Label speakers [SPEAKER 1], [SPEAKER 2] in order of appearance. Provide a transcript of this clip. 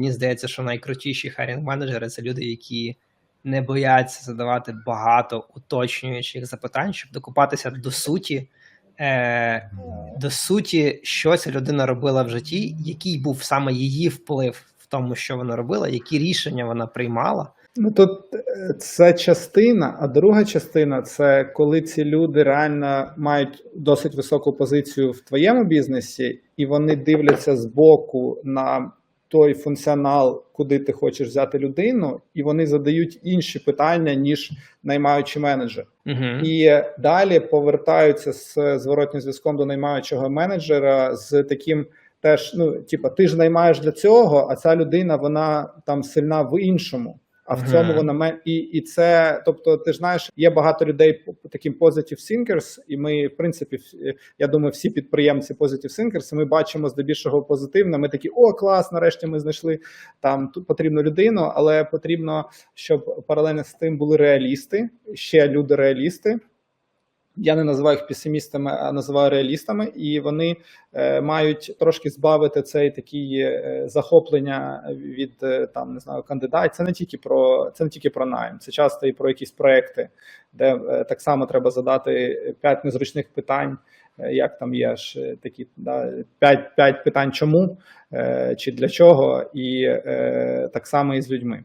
[SPEAKER 1] Мені здається, що найкрутіші хайрінг менеджери це люди, які не бояться задавати багато уточнюючих запитань, щоб докупатися до суті, е, до суті, що ця людина робила в житті, який був саме її вплив в тому, що вона робила, які рішення вона приймала.
[SPEAKER 2] Ну тут е, це частина, а друга частина це коли ці люди реально мають досить високу позицію в твоєму бізнесі, і вони дивляться збоку на той функціонал, куди ти хочеш взяти людину, і вони задають інші питання, ніж наймаючий менеджер.
[SPEAKER 1] Угу.
[SPEAKER 2] І далі повертаються з зворотнім зв'язком до наймаючого менеджера з таким. Теж, ну, типа, ти ж наймаєш для цього, а ця людина вона там сильна в іншому. А в цьому вона ме- і, і це, тобто, ти ж знаєш, є багато людей таким positive thinkers, і ми, в принципі, я думаю, всі підприємці positive thinkers, і ми бачимо здебільшого позитивно. Ми такі, о, клас, нарешті ми знайшли там тут потрібну людину, але потрібно, щоб паралельно з тим були реалісти, ще люди реалісти. Я не називаю їх песимістами, а називаю реалістами, і вони е, мають трошки збавити цей такий е, захоплення від е, там не знаю кандидатів. Це не тільки про це не тільки про найм, це часто і про якісь проекти, де так само треба задати п'ять незручних питань. Як там є ж такі да, п'ять, п'ять питань, чому чи для чого, і так само і з людьми.